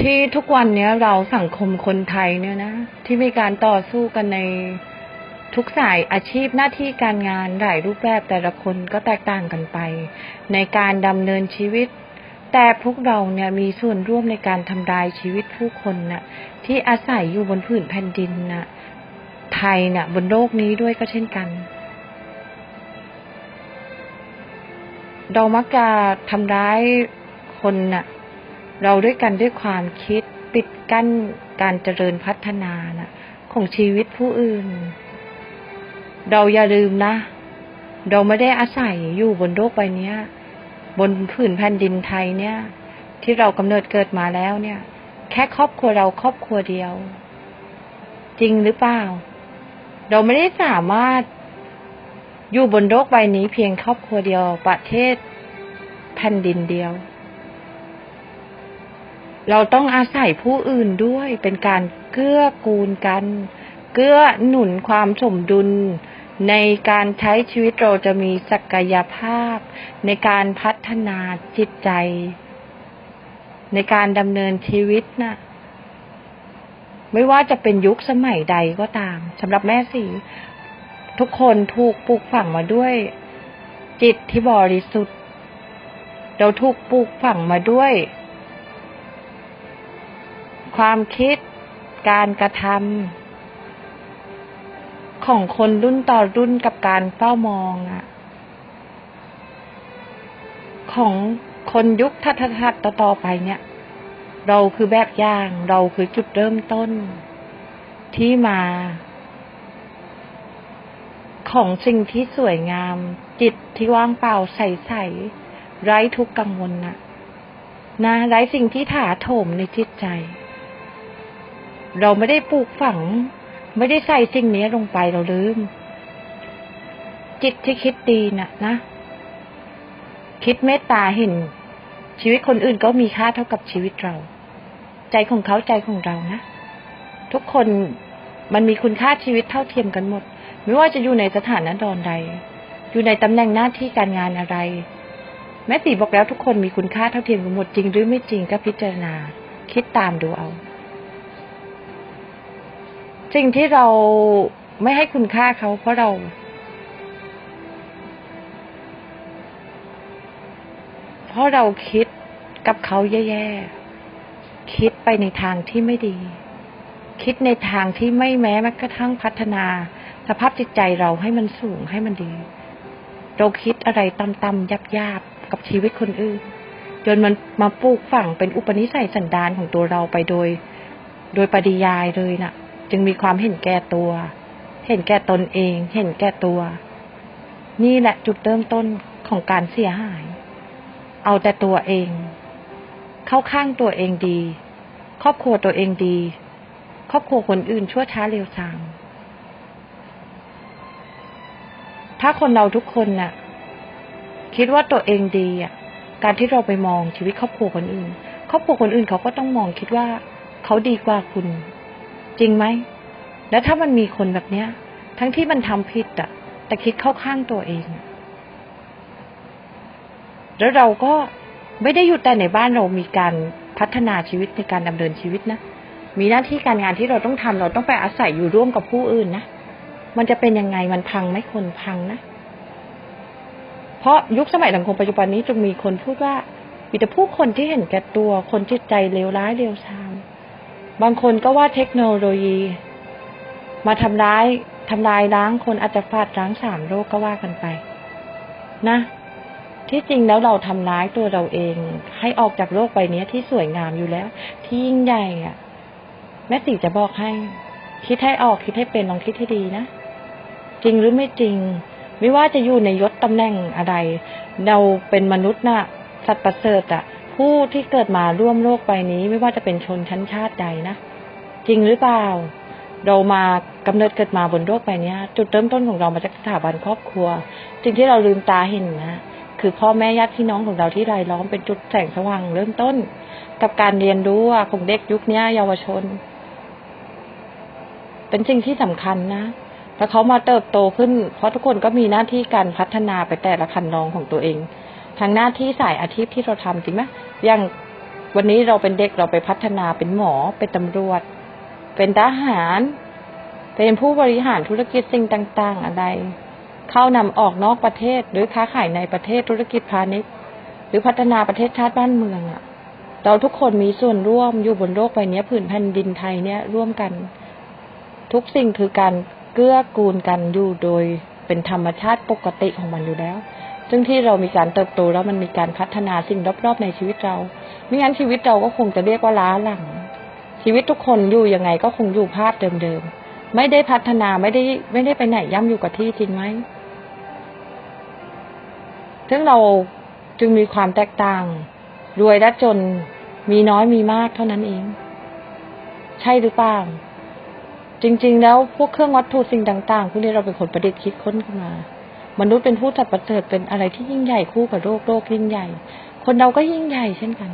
ที่ทุกวันเนี้ยเราสังคมคนไทยเนี่ยนะ ที่มีการต่อสู้กันในทุกสายอาชีพหน้าที่การงานหลายรูปแบบแต่ละคนก็แตกต่างกันไป ในการดำเนินชีวิต แต่พวกเราเนี่ยมีส่วนร่วมในการทำลายชีวิตผู้คนน่ะที่อาศัยอยู่บนผืนแผ่นดินน่ะไทยน่ะ บนโลกนี้ด้วยก็เช่นกัน เรามักจะทำร้ายคนน่ะ เราด้วยกันด้วยความคิดปิดกั้นการเจริญพัฒนานะของชีวิตผู้อื่น เราอย่าลืมนะ เราไม่ได้อาศัยอยู่บนโลกใบนี้บนผืนแผ่นดินไทยเนี่ย ที่เรากำเนิดเกิดมาแล้วเนี่ย แค่ครอบครัวเราครอบครัวเดียว จริงหรือเปล่า เราไม่ได้สามารถอยู่บนโลกใบนี้เพียงครอบครัวเดียวประเทศแผ่นดินเดียว เราต้องอาศัยผู้อื่นด้วยเป็นการเกื้อกูลกัน เกื้อหนุนความสมดุล ในการใช้ชีวิตเราจะมีศักยภาพ ในการพัฒนาจิตใจ ในการดำเนินชีวิตนะ่ะไม่ว่าจะเป็นยุคสมัยใดก็ตามสำหรับแม่สีทุกคนถูกปลูกฝังมาด้วย จิตที่บริสุทธิ์ เราถูกปลูกฝังมาด้วย ความคิด การกระทำของคนรุ่นต่อรุ่นกับการเฝ้ามองอะของคนยุคทัดๆต่อๆไปเนี่ย เราคือแบบอย่างเราคือจุดเริ่มต้น ที่มา ของสิ่งที่สวยงาม จิตที่ว่างเปล่าใสๆไร้ทุกกังวลน่ะนะไร้สิ่งที่ถาโถมในจิตใจ เราไม่ได้ปลูกฝัง ไม่ได้ใส่สิ่งนี้ลงไปเราลืม จิตที่คิดดีน่ะนะ คิดเมตตาเห็น ชีวิตคนอื่นก็มีค่าเท่ากับชีวิตเรา ใจของเขาใจของเรานะ ทุกคนมันมีคุณค่าชีวิตเท่าเทียมกันหมด ไม่ว่าจะอยู่ในสถานะดอนใด อยู่ในตำแหน่งหน้าที่การงานอะไร แม่ตีบอกแล้วทุกคนมีคุณค่าเท่าเทียมกันหมดจริงหรือไม่จริงก็พิจารณา คิดตามดูเอา สิ่งที่เราไม่ให้คุณค่าเขาเพราะเรา เพราะเราคิดกับเขาแย่ๆ คิดไปในทางที่ไม่ดี คิดในทางที่ไม่แม้แม้กระทั่งพัฒนา สภาพจิตใจเราให้มันสูงให้มันดี เราคิดอะไรต่ำๆยับๆ กับชีวิตคนอื่น จนมันมาปลูกฝังเป็นอุปนิสัยสันดานของตัวเราไปโดย โดยปริยายเลยนะ่ะ จึงมีความเห็นแก่ตัว เห็นแก่ตนเอง เห็นแก่ตัว นี่แหละจุดเริ่มต้นของการเสียหาย เอาแต่ตัวเอง เข้าข้างตัวเองดี ครอบครัวตัวเองดี ครอบครัวคนอื่นชั่วช้าเร็วซามถ้าคนเราทุกคนน่ะ คิดว่าตัวเองดีอะ การที่เราไปมองชีวิตครอบครัวคนอื่น ครอบครัวคนอื่นเขาก็ต้องมองคิดว่าเขาดีกว่าคุณ จริงไหม แล้วถ้ามันมีคนแบบเนี้ย ทั้งที่มันทำผิดอะแต่คิดเข้าข้างตัวเอง แล้วเราก็ไม่ได้อยู่แต่ในบ้านเรามีการพัฒนาชีวิตในการดำเนินชีวิตนะ มีหน้าที่การงานที่เราต้องทำเราต้องไปอาศัยอยู่ร่วมกับผู้อื่นนะ มันจะเป็นยังไงมันพังไหมคนพังนะ เพราะยุคสมัยสังคมปัจจุบันนี้จึงมีคนพูดว่ามีแต่ผู้คนที่เห็นแก่ตัว คนจิตใจเลวร้ายเลวทราม บางคนก็ว่าเทคโนโลยี มาทำร้ายทำลายล้างคนอาจจะฟาดล้างสามโลกก็ว่ากันไป นะ ที่จริงแล้วเราทำร้ายตัวเราเอง ให้ออกจากโลกใบนี้ที่สวยงามอยู่แล้ว ที่ยิ่งใหญ่อะแม่ติจะบอกให้ คิดให้ออกคิดให้เป็นลองคิดให้ดีนะจริงหรือไม่จริง ไม่ว่าจะอยู่ในยศตำแหน่งอะไร เราเป็นมนุษย์นะ่ะสัตว์ประเสริฐอะ ผู้ที่เกิดมาร่วมโลกใบนี้ไม่ว่าจะเป็นชนชั้นชาติใดนะ จริงหรือเปล่า เรามากำเนิดเกิดมาบนโลกใบนี้จุดเริ่มต้นของเรามาจากสถาบันครอบครัวสิ่งที่เราลืมตาเห็นนะคือพ่อแม่ญาติพี่น้องของเราที่รายล้อมเป็นจุดแสงสว่างเริ่มต้น กับการเรียนรู้ของเด็กยุคนี้เยาวชน เป็นสิ่งที่สำคัญนะแล้วเขามาเติบโตขึ้น เพราะทุกคนก็มีหน้าที่การพัฒนาไปแต่ละคันลองของตัวเอง ทางหน้าที่สายอาชีพที่เราทำจริงไหมอย่างวันนี้เราเป็นเด็กเราไปพัฒนาเป็นหมอเป็นตำรวจ เป็นทหาร เป็นผู้บริหารธุรกิจสิ่งต่าง ๆ อะไร เข้านำออกนอกประเทศ หรือค้าขายในประเทศธุรกิจพาณิชย์ หรือพัฒนาประเทศชาติบ้านเมืองอะเราทุกคนมีส่วนร่วมอยู่บนโลกใบนี้ผืนแผ่นดินไทยเนี่ยร่วมกัน ทุกสิ่งคือการเกื้อกูลกันอยู่โดยเป็นธรรมชาติปกติของมันอยู่แล้ว ซึ่งที่เรามีการเติบโตแล้วมันมีการพัฒนาสิ่งรอบๆในชีวิตเราไม่งั้นชีวิตเราก็คงจะเรียกว่าล้าหลัง ชีวิตทุกคนอยู่ยังไงก็คงอยู่ภาพเดิมๆไม่ได้พัฒนาไม่ได้ไม่ได้ไปไหนย่ำอยู่กับที่จริงไหมซึ่งเราจึงมีความแตกต่าง รวยและจนมีน้อยมีมากเท่านั้นเอง ใช่หรือเปล่าจริง ๆ แล้วพวกเครื่องวัตถุสิ่งต่าง ๆ พวกนี้เราเป็นคนประดิษฐ์คิดค้นขึ้นมา มนุษย์เป็นผู้จัดประเสริฐเป็นอะไรที่ยิ่งใหญ่คู่กับโลกโลกยิ่งใหญ่ คนเราก็ยิ่งใหญ่เช่นกัน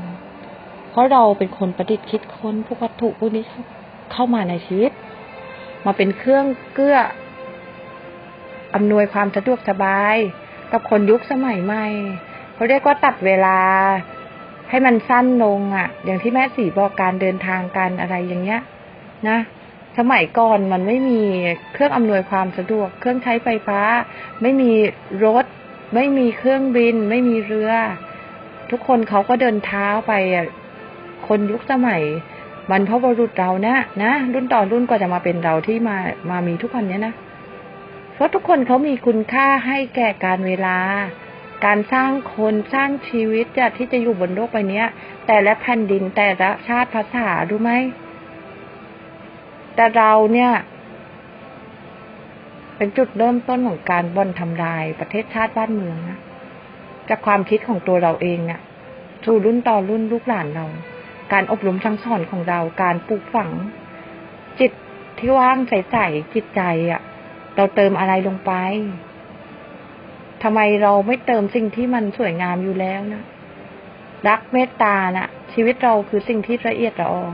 เพราะเราเป็นคนประดิษฐ์คิดค้นพวกวัตถุพวกนี้เข้ามาในชีวิต มาเป็นเครื่องเกื้ออำนวยความสะดวกสบาย กับคนยุคสมัยใหม่เขาเรียกว่าตัดเวลา ให้มันสั้นลงอะ อย่างที่แม่สีบอกการเดินทางการอะไรอย่างเงี้ย นะ สมัยก่อนมันไม่มีเครื่องอำนวยความสะดวก เครื่องใช้ไฟฟ้า ไม่มีรถ ไม่มีเครื่องบิน ไม่มีเรือ ทุกคนเขาก็เดินเท้าไปคนยุคสมัยมันเพราะบรุษเรานะนะรุ่นต่อรุ่นก็จะมาเป็นเราที่มามามีทุกวันเนี้ยนะเพราะทุกคนเขามีคุณค่าให้แก่การเวลา การสร้างคนสร้างชีวิตจะที่จะอยู่บนโลกใบนี้แต่ละแผ่นดินแต่ละชาติภาษารู้ไหม แต่เราเนี่ย เป็นจุดเริ่มต้นของการบ่อนทำลายประเทศชาติบ้านเมืองนะจากความคิดของตัวเราเองอะสู่รุ่นต่อรุ่นลูกหลานเรา การอบรมสั่งสอนของเรา การปลูกฝัง จิตที่ว่างใสๆจิตใจอะเราเติมอะไรลงไปทำไมเราไม่เติมสิ่งที่มันสวยงามอยู่แล้วนะรักเมตตานะ่ะชีวิตเราคือสิ่งที่ละเอียดละออ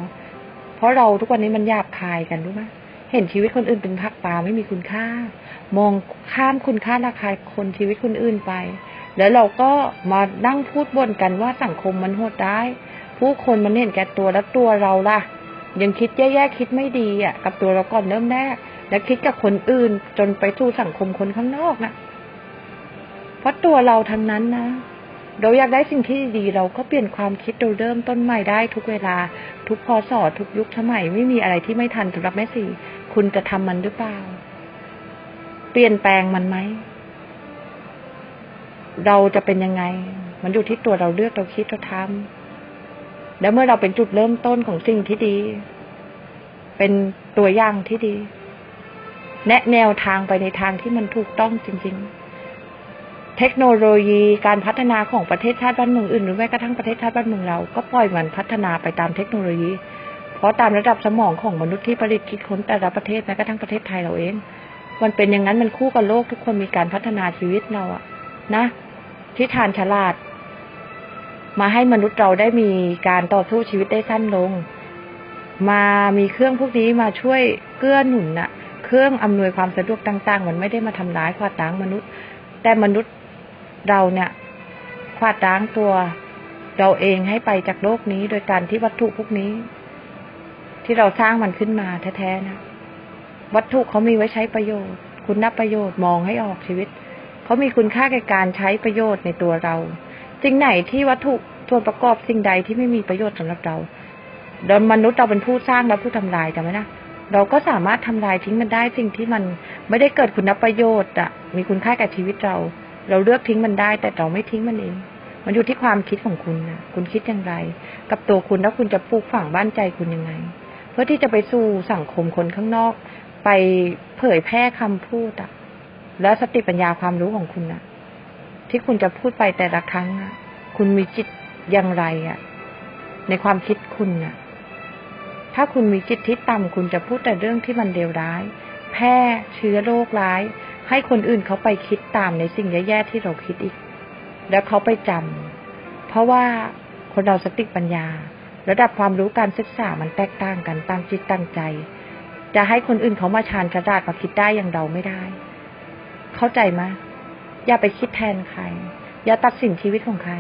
ราะเราทุกวันนี้มันหยาบคายกันรู้ไหมเห็นชีวิตคนอื่นเป็นพักปลาไม่มีคุณค่า มองข้ามคุณค่าราคาคนชีวิตคนอื่นไป แล้วเราก็มานั่งพูดบ่นกันว่าสังคมมันโหดร้าย ผู้คนมันเห็นแก่ตัวแล้วตัวเราล่ะ ยังคิดแย่ๆคิดไม่ดีอะ กับตัวเราก่อนเริ่มแรกแล้วคิดกับคนอื่นจนไปสู่สังคมคนข้างนอกนะเพราะตัวเราทั้งนั้นนะ เราอยากได้สิ่งที่ดีเราก็เปลี่ยนความคิดเราเริ่มต้นใหม่ได้ทุกเวลา ทุกพศทุกยุคสมัยไม่มีอะไรที่ไม่ทันสำหรับแม่สี่คุณจะทำมันหรือเปล่า เปลี่ยนแปลงมันไหมเราจะเป็นยังไง มันอยู่ที่ตัวเราเลือกเราคิดเราทำแล้วเมื่อเราเป็นจุดเริ่มต้นของสิ่งที่ดี เป็นตัวอย่างที่ดี แนะแนวทางไปในทางที่มันถูกต้องจริง ๆ เทคโนโลยีการพัฒนาของประเทศชาติบ้านเมืองอื่นหรือแม้กระทั่งประเทศชาติบ้านเมืองเรา ก็ปล่อยมันพัฒนาไปตามเทคโนโลยี เพราะตามระดับสมองของมนุษย์ที่ผลิตคิดค้นแต่ละประเทศแม้กระทั่งประเทศไทยเราเอง มันเป็นอย่างนั้นมันคู่กับโลกทุกคนมีการพัฒนาชีวิตเราอะนะที่ทานฉลาด มาให้มนุษย์เราได้มีการต่อสู้ชีวิตได้สั้นลง มามีเครื่องพวกนี้มาช่วยเกื้อหนุนน่ะเครื่องอำนวยความสะดวกต่าง ๆ มันไม่ได้มาทำร้ายขวาดล้างมนุษย์ แต่มนุษย์ เราเนี่ยขวาดล้างตัวเราเองให้ไปจากโลกนี้ โดยการที่วัตถุพวกนี้ ที่เราสร้างมันขึ้นมาแท้ๆนะ วัตถุเขามีไว้ใช้ประโยชน์ คุณนับประโยชน์มองให้ออกชีวิตเขามีคุณค่าแก่การใช้ประโยชน์ในตัวเราสิ่งไหนที่วัตถุส่วนประกอบสิ่งใดที่ไม่มีประโยชน์สำหรับเราโดยมนุษย์เราเป็นผู้สร้างและผู้ทำลายจำไหมนะเราก็สามารถทำลายทิ้งมันได้สิ่งที่มันไม่ได้เกิดคุณประโยชน์อะมีคุณค่าแก่ชีวิตเรา เราเลือกทิ้งมันได้ แต่เราไม่ทิ้งมันเอง มันอยู่ที่ความคิดของคุณนะคุณคิดอย่างไร กับตัวคุณแล้วคุณจะปลูกฝังบ้านใจคุณยังไง เพื่อที่จะไปสู่สังคมคนข้างนอก ไปเผยแพร่คำพูดอะและสติปัญญาความรู้ของคุณนะที่คุณจะพูดไปแต่ละครั้งนะคุณมีจิตอย่างไรอะในความคิดคุณนะ่ะ ถ้าคุณมีจิตที่ต่ำคุณจะพูดแต่เรื่องที่มันเลวร้าย แพร่เชื้อโรคร้าย ให้คนอื่นเขาไปคิดตามในสิ่งแย่ๆที่เราคิดอีก แล้วเขาไปจำ เพราะว่าคนเราสติปัญญา ระดับความรู้การศึกษามันแตกต่างกันตั้งจิตตั้งใจ จะให้คนอื่นเขามาชานกระดาษมาคิดได้อย่างเราไม่ได้ เข้าใจไหมอย่าไปคิดแทนใคร อย่าตัดสินชีวิตของใคร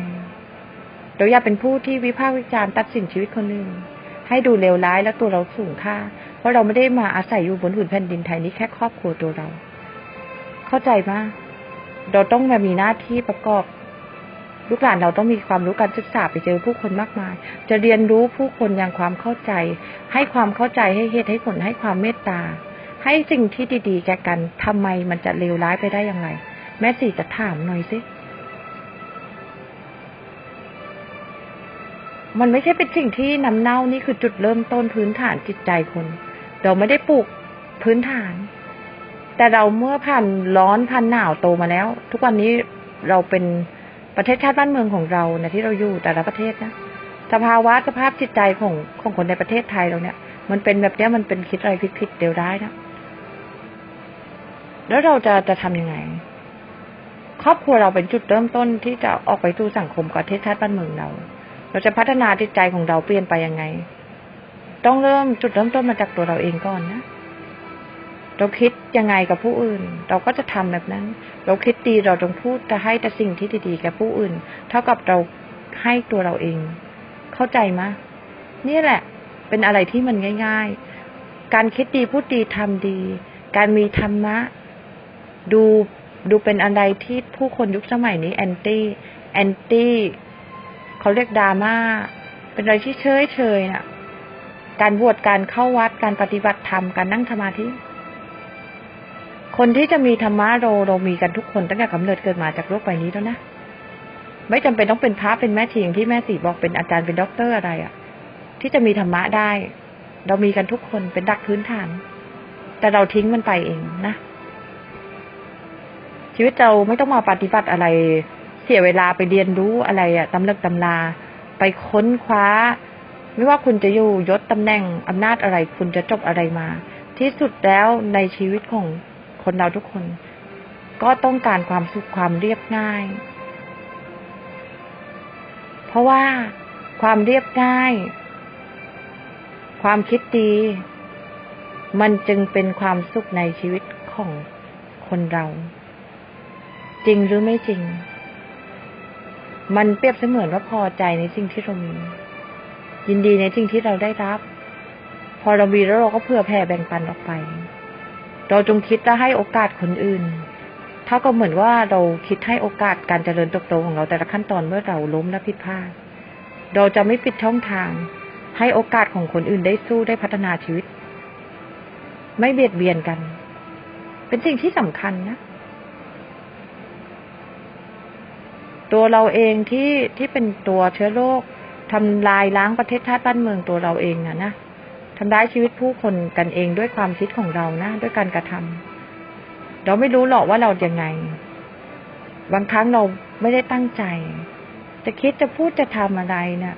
เราอย่าเป็นผู้ที่วิพากษ์วิจารณ์ตัดสินชีวิตคนอื่นให้ดูเลวร้ายและตัวเราสูงค่า เพราะเราไม่ได้มาอาศัยอยู่บนผืนแผ่นดินไทยนี้แค่ครอบครัวตัวเรา เข้าใจมากเราต้องมามีหน้าที่ประกอบ ลูกหลานเราต้องมีความรู้การศึกษาไปเจอผู้คนมากมาย จะเรียนรู้ผู้คนอย่างความเข้าใจ ให้ความเข้าใจให้เหตุให้ผลให้ความเมตตา ให้สิ่งที่ดีๆ แก่กันทำไมมันจะเลวร้ายไปได้อย่างไร แม่สี่จะถามหน่อยสิมันไม่ใช่เป็นสิ่งที่นำเน่านี่คือจุดเริ่มต้นพื้นฐานจิตใจคน เราไม่ได้ปลูกพื้นฐาน แต่เราเมื่อผ่านร้อนผ่านหนาวโตมาแล้ว ทุกวันนี้เราเป็นประเทศชาติบ้านเมืองของเราในที่เราอยู่แต่ละประเทศนะสภาวะสภาพจิตใจของของคนในประเทศไทยเราเนี่ย มันเป็นแบบเนี้ยมันเป็นคิดอะไรผิดๆเดียวร้นะแล้วเราจะจะทำยังไง ครอบครัวเราเป็นจุดเริ่มต้นที่จะออกไปสู่สังคมประเทศชาติบ้านเมืองเรา เราจะพัฒนาจิตใจของเราเปลี่ยนไปยังไง ต้องเริ่มจุดเริ่มต้นมาจากตัวเราเองก่อนนะ เราคิดยังไงกับผู้อื่น เราก็จะทำแบบนั้น เราคิดดีเราต้องพูดจะให้แต่สิ่งที่ดีๆแก่ผู้อื่น เท่ากับเราให้ตัวเราเอง เข้าใจมะนี่แหละ เป็นอะไรที่มันง่าย ๆ การคิดดีพูดดีทำดี การมีธรรมะ ดูดูเป็นอะไรที่ผู้คนยุคสมัยนี้แอนตี้แอนตี้เขาเรียกดราม่าเป็นอะไรที่เฉยเฉยน่ะ การบวชการเข้าวัดการปฏิบัติธรรมการนั่งสมาธิ คนที่จะมีธรรมะเราเรามีกันทุกคนตั้งแต่กำเนิดเกิดมาจากโลกใบนี้แล้วนะไม่จำเป็นต้องเป็นพระเป็นแม่ชีอย่างที่แม่สีบอกเป็นอาจารย์เป็นด็อกเตอร์อะไรอะที่จะมีธรรมะได้ เรามีกันทุกคนเป็นดักพื้นฐาน แต่เราทิ้งมันไปเองนะชีวิตเราไม่ต้องมาปฏิบัติอะไร เสียเวลาไปเรียนรู้อะไรอะตำเลิกตำลา ไปค้นคว้า ไม่ว่าคุณจะอยู่ยศตำแหน่งอำนาจอะไร คุณจะจบอะไรมา ที่สุดแล้วในชีวิตของ คนเราทุกคน ก็ต้องการความสุขความเรียบง่าย เพราะว่าความเรียบง่าย ความคิดดี มันจึงเป็นความสุขในชีวิตของคนเรา จริงหรือไม่จริง มันเปรียบเสมือนว่าพอใจในสิ่งที่เรามี ยินดีในสิ่งที่เราได้รับ พอเรามีแล้วเราก็เผื่อแผ่แบ่งปันออกไป เราจงคิดและให้โอกาสคนอื่น เท่ากับเหมือนว่าเราคิดให้โอกาสการเจริญเติบโตของเราแต่ละขั้นตอนเมื่อเราล้มและผิดพลาด เราจะไม่ปิดช่องทาง ให้โอกาสของคนอื่นได้สู้ได้พัฒนาชีวิต ไม่เบียดเบียนกัน เป็นสิ่งที่สำคัญนะ ตัวเราเองที่ที่เป็นตัวเชื้อโรคทำลายล้างประเทศชาติบ้านเมืองตัวเราเองนะนะ ทำร้ายชีวิตผู้คนกันเองด้วยความคิดของเรานะ ด้วยการกระทำเราไม่รู้หรอกว่าเราอยังไง บางครั้งเราไม่ได้ตั้งใจ จะคิดจะพูดจะทำอะไรเนะ่ะ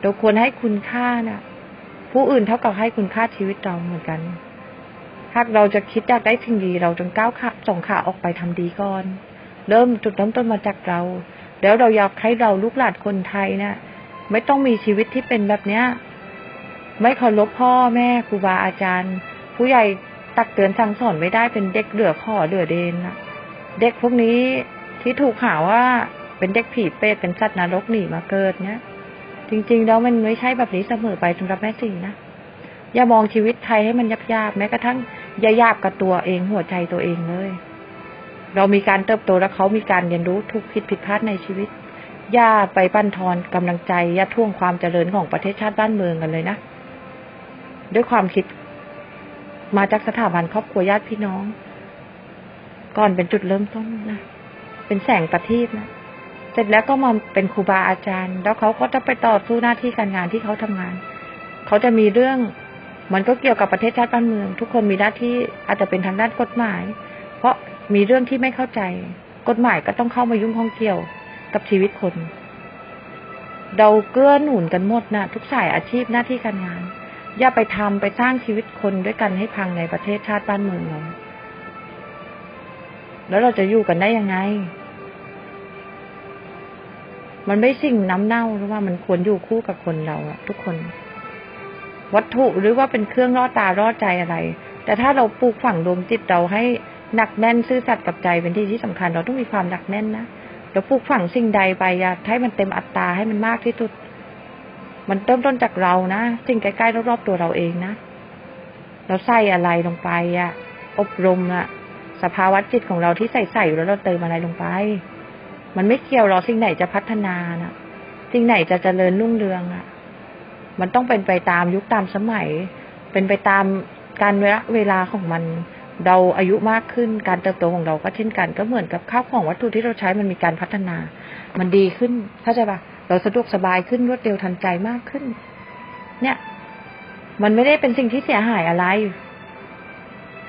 เราควรให้คุณค่านะ่ะ ผู้อื่นเท่ากับให้คุณค่าชีวิตเราเหมือนกันหากเราจะคิดอยากได้สิ่งดี เราจงก้าวขาส่งขาออกไปทำดีก่อน เริ่มจุดเริ่มต้นมาจากเรา แล้วเราอยากให้เราลูกหลานคนไทยนะ่ะไม่ต้องมีชีวิตที่เป็นแบบเนี้ย ไม่เคารพพ่อแม่ครูบาอาจารย์ ผู้ใหญ่ตักเตือนสั่งสอนไม่ได้เป็นเด็กเหลือขอเหลือเดนนะเด็กพวกนี้ที่ถูกหาวว่าเป็นเด็กผีเปรตเป็นสัตว์นรกหนีมาเกิดเนี้ยจริงๆแล้วมันไม่ใช่แบบนี้เสมอไปสำหรับแม่สิงนะอย่ามองชีวิตไทยให้มันยับยาบแม้กระทั่งย่าหยาบกับตัวเองหัวใจตัวเองเลย เรามีการเติบโตและเขามีการเรียนรู้ทุกผิดผิดพลาดในชีวิต อย่าไปบั่นทอนกำลังใจ อย่าท่วงความเจริญของประเทศชาติบ้านเมืองกันเลยนะ ด้วยความคิด มาจากสถาบันครอบครัวญาติพี่น้อง ก่อนเป็นจุดเริ่มต้นนะเป็นแสงประทีปนะเสร็จแล้วก็มาเป็นครูบาอาจารย์ แล้วเขาก็จะไปต่อสู้หน้าที่การงานที่เขาทำงาน เขาจะมีเรื่อง มันก็เกี่ยวกับประเทศชาติบ้านเมือง ทุกคนมีหน้าที่อาจจะเป็นทางด้านกฎหมาย เพราะมีเรื่องที่ไม่เข้าใจ กฎหมายก็ต้องเข้ามายุ่งข้องเกี่ยวกับชีวิตคน เราเกื้อหนุนกันหมดนะทุกสายอาชีพหน้าที่การงาน อย่าไปทำไปสร้างชีวิตคนด้วยกันให้พังในประเทศชาติบ้านเมืองเราแล้วเราจะอยู่กันได้ยังไง มันไม่สิ่งน้ำเน่าหรือว่ามันควรอยู่คู่กับคนเราอะทุกคน วัตถุหรือว่าเป็นเครื่องล่อตาล่อใจอะไร แต่ถ้าเราปลูกฝังดวงจิตเราให้หนักแน่นซื่อสัตย์กับใจเป็นที่ที่สำคัญ เราต้องมีความหนักแน่นนะเราปลูกฝังสิ่งใดไปอะให้มันเต็มอัตราให้มันมากที่สุด มันเริ่มต้นจากเรานะสิ่งใกล้ๆรอบๆตัวเราเองนะเราใส่อะไรลงไปอะอบรมอะสภาวะจิตของเราที่ใส่ใส่อยู่แล้วเราเติมอะไรลงไป มันไม่เกี่ยวหรอกสิ่งไหนจะพัฒนานะสิ่งไหนจะเจริญรุ่งเรืองอะมันต้องเป็นไปตามยุคตามสมัย เป็นไปตามการเวลาเวลาของมัน เราอายุมากขึ้นการเติบโตของเราก็เช่นกัน ก็เหมือนกับข้าวของวัตถุที่เราใช้มันมีการพัฒนา มันดีขึ้นเข้าใจปะ เราสะดวกสบายขึ้นรวดเร็วทันใจมากขึ้น เนี่ย มันไม่ได้เป็นสิ่งที่เสียหายอะไร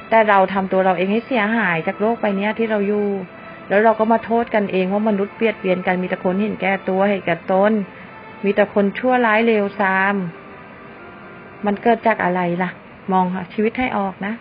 แต่เราทำตัวเราเองให้เสียหายจากโลกไปเนี้ยที่เราอยู่ แล้วเราก็มาโทษกันเองว่ามนุษย์เบียดเบียนกันมีแต่คนเห็นแก่ตัวเห็นแก่ตนมีแต่คนชั่วร้ายเลวทราม มันเกิดจากอะไรล่ะ มองหาชีวิตให้ออกนะ